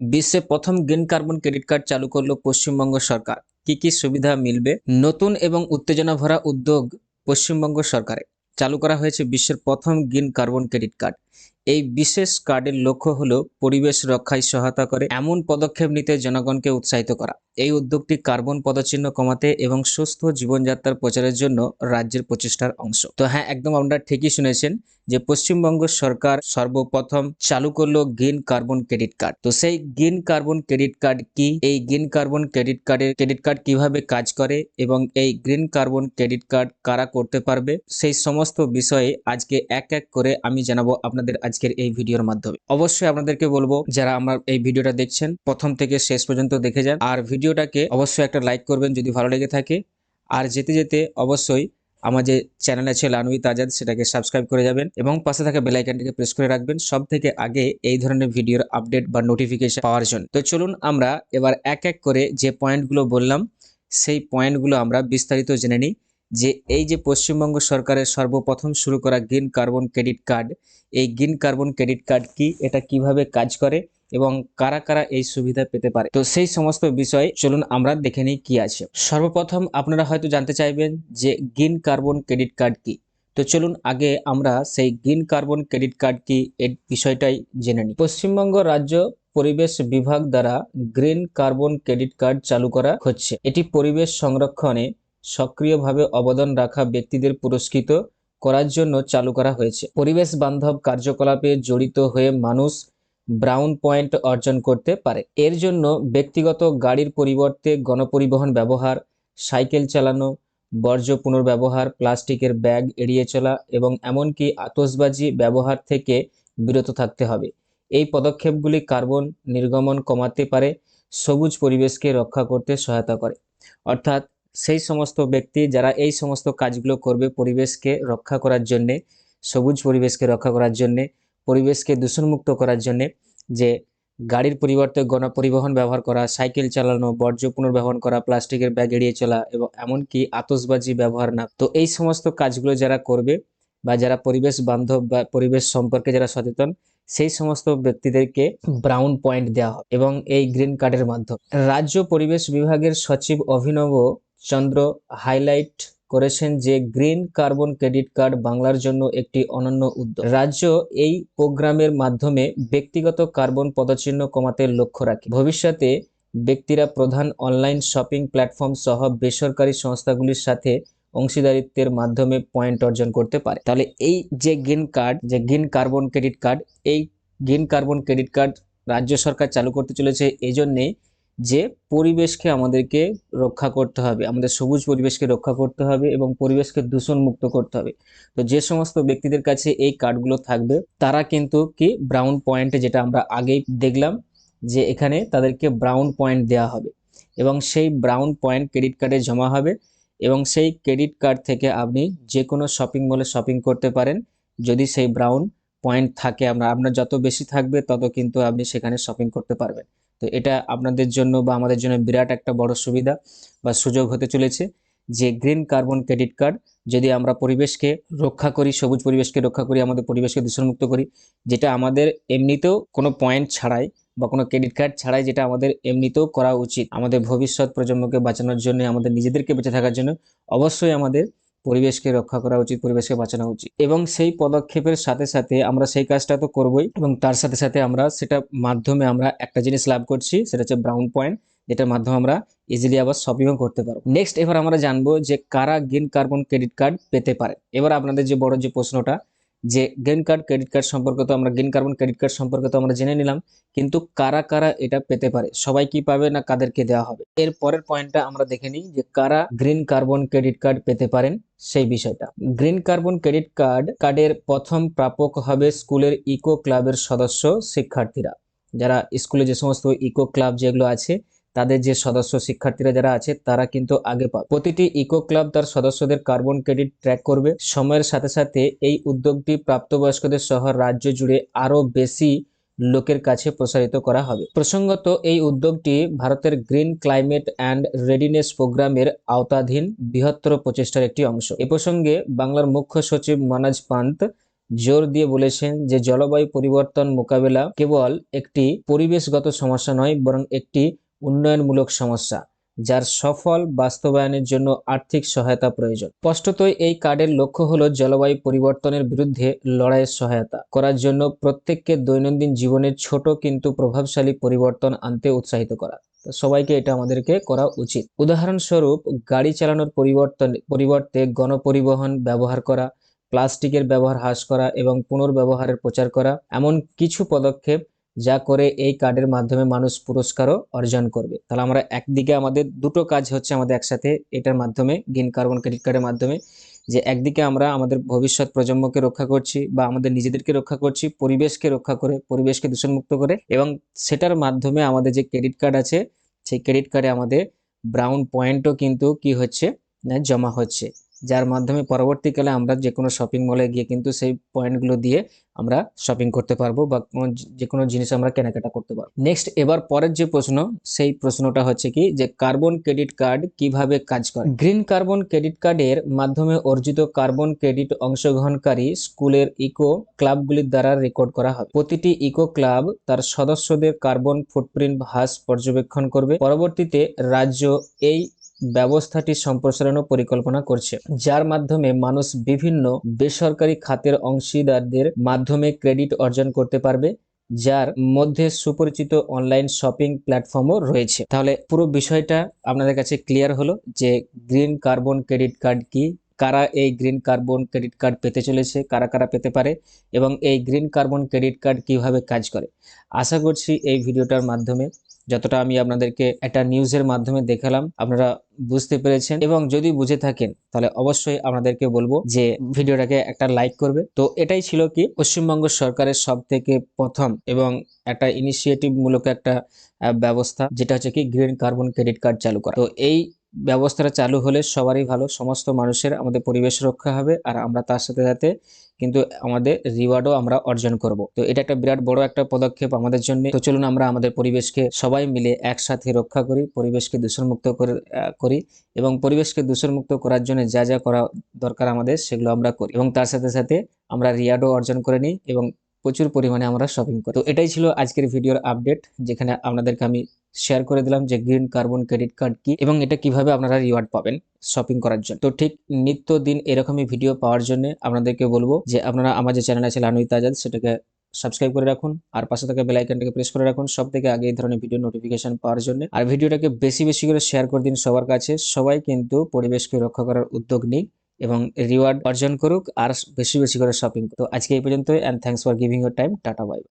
বিশ্বে প্রথম green carbon credit card চালু করল পশ্চিমবঙ্গ সরকার। কি কি সুবিধা মিলবে? নতুন এবং উত্তেজনা ভরা উদ্যোগ পশ্চিমবঙ্গ সরকারে। চালু করা হয়েছে বিশ্বের প্রথম গ্রিন কার্বন ক্রেডিট কার্ড। এই বিশেষ কার্ডের লক্ষ্য হলো পরিবেশ রক্ষায় সহায়তা করে এমন পদক্ষেপ নিতে জনগণকে উৎসাহিত করা। এই উদ্যোগটি কার্বন পদচিহ্ন কমাতে এবং সুস্থ জীবনযাত্রার প্রচারের জন্য রাজ্যের প্রচেষ্টার অংশ। তো হ্যাঁ একদম আপনারা ঠিকই শুনেছেন যে পশ্চিমবঙ্গ সরকার সর্বপ্রথম চালু করল গ্রিন কার্বন ক্রেডিট কার্ড। তো সেই গ্রিন কার্বন ক্রেডিট কার্ড কি? এই গ্রিন কার্বন ক্রেডিট কার্ডের ক্রেডিট কার্ড কীভাবে কাজ করে এবং এই গ্রিন কার্বন ক্রেডিট কার্ড কারা করতে পারবে? সেই সমস্ত বিষয়ে আজকে এক এক করে আমি জানাব আপনাদের আজকের এই ভিডিওর মাধ্যমে। অবশ্যই আপনাদেরকে বলব, যারা আমার এই ভিডিওটা দেখছেন, প্রথম থেকে শেষ পর্যন্ত দেখে যান। আর ভিডিওটাকে অবশ্যই একটা লাইক করবেন যদি ভালো লেগে থাকে। আর যেতে যেতে অবশ্যই আমার যে চ্যানেল আছে লানুইত আজাদ সেটাকে সাবস্ক্রাইব করে যাবেন এবং পাশে থাকা বেল আইকনটিকে প্রেস করে রাখবেন সব থেকে আগে এই ধরনের ভিডিওর আপডেট বা নোটিফিকেশন পাওয়ার জন্য। তো চলুন আমরা এবার এক এক করে যে পয়েন্টগুলো বললাম, সেই পয়েন্টগুলো আমরা বিস্তারিত জেনে নিই। যে এই যে পশ্চিমবঙ্গ সরকারের সর্বপ্রথম শুরু করা গ্রিন কার্বন ক্রেডিট কার্ড, এই গ্রিন কার্বন ক্রেডিট কার্ড কি এটা কীভাবে কাজ করে এবং কারা কারা এই সুবিধা পেতে পারে? তো সেই সমস্ত বিষয় চলুন আমরা দেখে নিই কি আছে। সর্বপ্রথম আপনারা হয়তো জানতে চাইবেন যে গ্রিন কার্বন ক্রেডিট কার্ড কি। তো চলুন আগে আমরা সেই গ্রিন কার্বন ক্রেডিট কার্ড কি এর বিষয়টাই জেনে নিই। পশ্চিমবঙ্গ রাজ্য পরিবেশ বিভাগ দ্বারা গ্রিন কার্বন ক্রেডিট কার্ড চালু করা হচ্ছে। এটি পরিবেশ সংরক্ষণে সক্রিয়ভাবে অবদান রাখা ব্যক্তিদের পুরস্কৃত করার জন্য চালু করা হয়েছে। পরিবেশ বান্ধব কার্যকলাপে জড়িত হয়ে মানুষ ব্রাউন পয়েন্ট অর্জন করতে পারে। এর জন্য ব্যক্তিগত গাড়ির পরিবর্তে গণপরিবহন ব্যবহার, সাইকেল চালানো, বর্জ্য পুনর্ব্যবহার, প্লাস্টিকের ব্যাগ এড়িয়ে চলা এবং এমনকি আতসবাজি ব্যবহার থেকে বিরত থাকতে হবে। এই পদক্ষেপগুলি কার্বন নির্গমন কমাতে পারে, সবুজ পরিবেশকে রক্ষা করতে সহায়তা করে। অর্থাৎ সেই সমস্ত ব্যক্তি যারা এই সমস্ত কাজগুলো করবে পরিবেশকে রক্ষা করার জন্যে, সবুজ পরিবেশকে রক্ষা করার জন্যে, পরিবেশকে দূষণমুক্ত করার জন্যে, যে গাড়ির পরিবর্তে গণপরিবহন ব্যবহার করা, সাইকেল চালানো, বর্জ্য পুনর্ব্যবহার করা, প্লাস্টিকের ব্যাগ এড়িয়ে চলা এবং এমনকি আতসবাজি ব্যবহার না। তো এই সমস্ত কাজগুলো যারা করবে বা যারা পরিবেশ বান্ধব বা পরিবেশ সম্পর্কে যারা সচেতন, সেই সমস্ত ব্যক্তিদেরকে ব্রাউন পয়েন্ট দেওয়া হবে এবং এই গ্রিন কার্ডের মাধ্যমে। রাজ্য পরিবেশ বিভাগের সচিব অভিনব চন্দ্র হাইলাইট করেছেন যে গ্রিন কার্বন ক্রেডিট কার্ড বাংলার জন্য একটি অনন্য উদ্যোগ। রাজ্য এই প্রোগ্রামের মাধ্যমে ব্যক্তিগত কার্বন পদচিহ্ন কমাতে লক্ষ্য রাখে। ভবিষ্যতে ব্যক্তিরা প্রধান অনলাইন শপিং প্ল্যাটফর্ম সহ বেসরকারি সংস্থাগুলির সাথে অংশীদারিত্বের মাধ্যমে পয়েন্ট অর্জন করতে পারে। তাহলে এই যে গ্রিন কার্ড, যে গ্রিন কার্বন ক্রেডিট কার্ড, এই গ্রিন কার্বন ক্রেডিট কার্ড রাজ্য সরকার চালু করতে চলেছে এই জন্যেই যে পরিবেশকে আমাদেরকে রক্ষা করতে হবে, আমাদের সবুজ পরিবেশকে রক্ষা করতে হবে এবং পরিবেশকে দূষণ মুক্ত করতে হবে। তো যে সমস্ত ব্যক্তিদের কাছে এই কার্ডগুলো থাকবে, তারা কিন্তু কি ব্রাউন পয়েন্টে যেটা আমরা আগেই দেখলাম যে এখানে তাদেরকে ব্রাউন পয়েন্ট দেওয়া হবে এবং সেই ব্রাউন পয়েন্ট ক্রেডিট কার্ডে জমা হবে এবং সেই ক্রেডিট কার্ড থেকে আপনি যে কোনো শপিং মলে শপিং করতে পারেন। যদি সেই ব্রাউন পয়েন্ট থাকে আপনার আপনার যত বেশি থাকবে তত কিন্তু আপনি সেখানে শপিং করতে পারবেন। তো এটা আপনাদের জন্য বা আমাদের জন্য বিরাট একটা বড় সুবিধা বা সুযোগ হতে চলেছে যে গ্রিন কার্বন ক্রেডিট কার্ড যদি আমরা পরিবেশকে রক্ষা করি, সবুজ পরিবেশকে রক্ষা করি, আমাদের পরিবেশকে দূষণমুক্ত করি, যেটা আমাদের এমনিতেও কোনো পয়েন্ট ছাড়াই বা কোনো ক্রেডিট কার্ড ছাড়াই যেটা আমাদের এমনিতেও করা উচিত। আমাদের ভবিষ্যৎ প্রজন্মকে বাঁচানোর জন্য, আমাদের নিজেদেরকে বেঁচে থাকার জন্য অবশ্যই আমাদের পরিবেশকে রক্ষা করা উচিত, পরিবেশকে বাঁচানো উচিত। এবং সেই পদক্ষেপের সাথে সাথে আমরা সেই কাজটা তো করবোই এবং তার সাথে সাথে আমরা সেটা মাধ্যমে আমরা একটা জিনিস লাভ করছি, সেটা হচ্ছে ব্রাউন পয়েন্ট যেটার মাধ্যমে আমরা ইজিলি আবার শপিংও করতে পারব। নেক্সট এবার আমরা জানব যে কারা গ্রিন কার্বন ক্রেডিট কার্ড পেতে পারে। এবার আপনাদের যে বড় যে প্রশ্নটা যে গ্রিন কার্ড ক্রেডিট কার্ড সম্পর্কে তো আমরা গ্রিন কার্বন ক্রেডিট কার্ড সম্পর্কে তো আমরা জেনে নিলাম, কিন্তু কারা কারা এটা পেতে পারে? সবাই কি পাবে না কাদেরকে দেওয়া হবে? এর পরের পয়েন্টটা আমরা দেখে নিই যে কারা গ্রিন কার্বন ক্রেডিট কার্ড পেতে পারেন সেই বিষয়টা। গ্রিন কার্বন ক্রেডিট কার্ড কার্ডের প্রথম প্রাপক হবে স্কুলের ইকো ক্লাবের সদস্য শিক্ষার্থীরা। যারা স্কুলে যে সমস্ত ইকো ক্লাব যেগুলো আছে তাদের যে সদস্য শিক্ষার্থীরা যারা আছে, তারা কিন্তু আগে পাবে প্রতিটি ইকো ক্লাব তার সদস্যদের কার্বন ক্রেডিট ট্র্যাক করবে। সময়ের সাথে সাথে এই উদ্যোগটি প্রাপ্তবয়স্কদের সহ রাজ্য জুড়ে আরও বেশি লোকের কাছে প্রসারিত করা হবে। প্রসঙ্গত, এই উদ্যোগটি ভারতের গ্রিন ক্লাইমেট অ্যান্ড রেডিনেস প্রোগ্রামের আওতাধীন বৃহত্তর প্রচেষ্টার একটি অংশ। এ প্রসঙ্গে বাংলার মুখ্য সচিব মানাজ পান্ত জোর দিয়ে বলেছেন যে, জলবায়ু পরিবর্তন মোকাবেলা কেবল একটি পরিবেশগত সমস্যা নয়, বরং একটি উন্নয়নমূলক সমস্যা, যার সফল বাস্তবায়নের জন্য আর্থিক সহায়তা প্রয়োজন। স্পষ্টতই এই কার্ডের লক্ষ্য হল জলবায়ু পরিবর্তনের বিরুদ্ধে লড়াইয়ের সহায়তা করার জন্য প্রত্যেককে দৈনন্দিন জীবনের ছোট কিন্তু প্রভাবশালী পরিবর্তন আনতে উৎসাহিত করা। সবাইকে এটা আমাদেরকে করা উচিত। উদাহরণস্বরূপ, গাড়ি চালানোর পরিবর্তন, পরিবর্তে গণপরিবহন ব্যবহার করা, প্লাস্টিকের ব্যবহার হ্রাস করা এবং পুনর্ব্যবহারের প্রচার করা, এমন কিছু পদক্ষেপ যা করে এই কার্ডের মাধ্যমে মানুষ পুরস্কারও অর্জন করবে। তাহলে আমরা একদিকে আমাদের দুটো কাজ হচ্ছে আমাদের একসাথে এটার মাধ্যমে গ্রিন কার্বন ক্রেডিট কার্ডের মাধ্যমে, যে একদিকে আমরা আমাদের ভবিষ্যৎ প্রজন্মকে রক্ষা করছি বা আমাদের নিজেদেরকে রক্ষা করছি, পরিবেশকে রক্ষা করে, পরিবেশকে দূষণমুক্ত করে এবং সেটার মাধ্যমে আমাদের যে ক্রেডিট কার্ড আছে, সেই ক্রেডিট কার্ডে আমাদের ব্রাউন পয়েন্টও কিন্তু কি হচ্ছে, না, জমা হচ্ছে। যার মাধ্যমে পরবর্তীকালে আমরা যে কোনো শপিং মলে গিয়ে কিন্তু সেই পয়েন্টগুলো দিয়ে আমরা শপিং করতে পারব বা কোনো যে- কোনো জিনিস আমরা কেনাকাটা করতে পারব। নেক্সট এবার পরের যে প্রশ্ন, সেই প্রশ্নটা হচ্ছে কি যে কার্বন ক্রেডিট কার্ড কীভাবে কাজ করে? গ্রিন কার্বন ক্রেডিট কার্ডের মাধ্যমে অর্জিত কার্বন ক্রেডিট অংশগ্রহণকারী স্কুলের ইকো ক্লাবগুলির দ্বারা রেকর্ড করা হবে প্রতিটি ইকো ক্লাব তার সদস্যদের কার্বন ফুটপ্রিন্ট হ্রাস পর্যবেক্ষণ করবে। পরবর্তীতে রাজ্য এই ব্যবস্থাটি সম্প্রসারণও পরিকল্পনা করছে, যার মাধ্যমে মানুষ বিভিন্ন বেসরকারি খাতের অংশীদারদের মাধ্যমে ক্রেডিট অর্জন করতে পারবে, যার মধ্যে সুপরিচিত অনলাইন শপিং প্ল্যাটফর্মও রয়েছে। তাহলে পুরো বিষয়টা আপনাদের কাছে ক্লিয়ার হলো যে গ্রিন কার্বন ক্রেডিট কার্ড কি, কারা এই গ্রিন কার্বন ক্রেডিট কার্ড পেতে চলেছে, কারা কারা পেতে পারে, এবং এই গ্রিন কার্বন ক্রেডিট কার্ড কীভাবে কাজ করে। আশা করছি এই ভিডিওটার মাধ্যমে যতটা আমি আপনাদেরকে একটা নিউজের মাধ্যমে দেখালাম, আপনারা বুঝতে পেরেছেন। এবং যদি বুঝে থাকেন, তাহলে অবশ্যই আপনাদেরকে বলব যে ভিডিওটাকে একটা লাইক করবে। তো এটাই ছিল কি? পশ্চিমবঙ্গ সরকারের সব থেকে প্রথম এবং একটা ইনিশিয়েটিভ মূলক একটা ব্যবস্থা, যেটা হচ্ছে কি গ্রিন কার্বন ক্রেডিট কার্ড চালু করা। তো এই ব্যবস্থাটা চালু হলে সবারই ভালো। সমস্ত মানুষের আমাদের পরিবেশ রক্ষা হবে আর আমরা তার সাথে সাথে কিন্তু আমাদের রিওয়ার্ডও আমরা অর্জন করব। তো এটা একটা বিরাট বড় একটা পদক্ষেপ আমাদের জন্য। তো চলুন আমরা আমাদের পরিবেশকে সবাই মিলে একসাথে রক্ষা করি, পরিবেশকে দূষণমুক্ত করে করি এবং পরিবেশকে দূষণমুক্ত করার জন্য যা যা করা দরকার আমাদের সেগুলো আমরা করি এবং তার সাথে সাথে আমরা রিওয়ার্ডও অর্জন করে নিই এবং প্রচুর পরিমাণে আমরা শপিং করি। তো এটাই ছিল আজকের ভিডিওর আপডেট যেখানে আপনাদেরকে আমি শেয়ার করে দিলাম যে গ্রিন কার্বন ক্রেডিট কার্ড কি এবং এটা কীভাবে আপনারা রিওয়ার্ড পাবেন শপিং করার জন্য। তো ঠিক নিত্য দিন এরকমই ভিডিও পাওয়ার জন্য আপনাদেরকে বলব যে আপনারা আমার যে চ্যানেল আছে লানুই তাজাদ, সেটাকে সাবস্ক্রাইব করে রাখুন আর পাশে থাকা বেল আইকনটাকে প্রেস করে রাখুন সব থেকে আগে এই ধরনের ভিডিও নোটিফিকেশন পাওয়ার জন্য। আর ভিডিওটাকে বেশি বেশি করে শেয়ার করে দিন সবার কাছে। সবাই কিন্তু পরিবেশকে রক্ষা করার উদ্যোগ নিক। এবং রিওয়ার্ড অর্জন করুক আর বেশি বেশি করে শপিং তো আজকে এই পর্যন্ত and thanks for giving your time tata bye